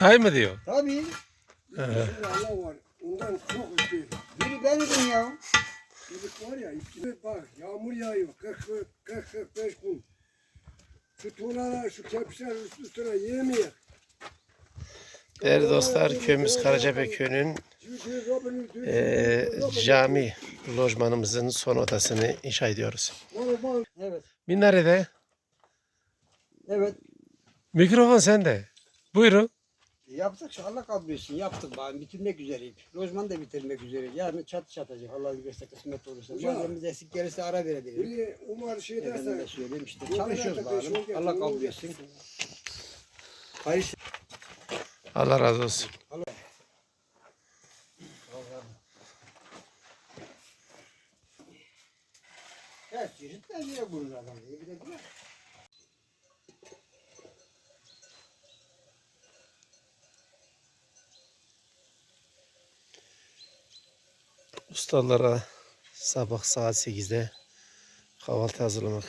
Hay mı diyor? Tabii. He. Allah var. Ondan çok üstü. Biri benim ya. Çocuk var ya, iptide bak yağmur yağıyor. 40 40 45 gün. Şu tuğlalar, şu kepçeler üst üstüne yemiyor. Değerli dostlar köyümüz Karacabey köyünün eee, cami lojmanımızın son odasını inşa ediyoruz. Evet. Minarede Evet. mikrofon sende. Buyurun. Yaptık şu Allah kabul etsin. Yaptık bari. Bitirmek üzereyim. Lojman da bitirmek üzere. Yarın çat çatacak. Allah bilirse kısmet olursa. Malzememiz eksik gelirse ara verebiliriz. Biri Umar şey Efendim de derse. söyleyeyim işte. Çalışıyoruz bari. Allah kabul etsin. Hayır. Allah razı olsun. Her çeşit pencere bulur adam. İyi bir de Ustalara sabah saat 8'de kahvaltı hazırlamak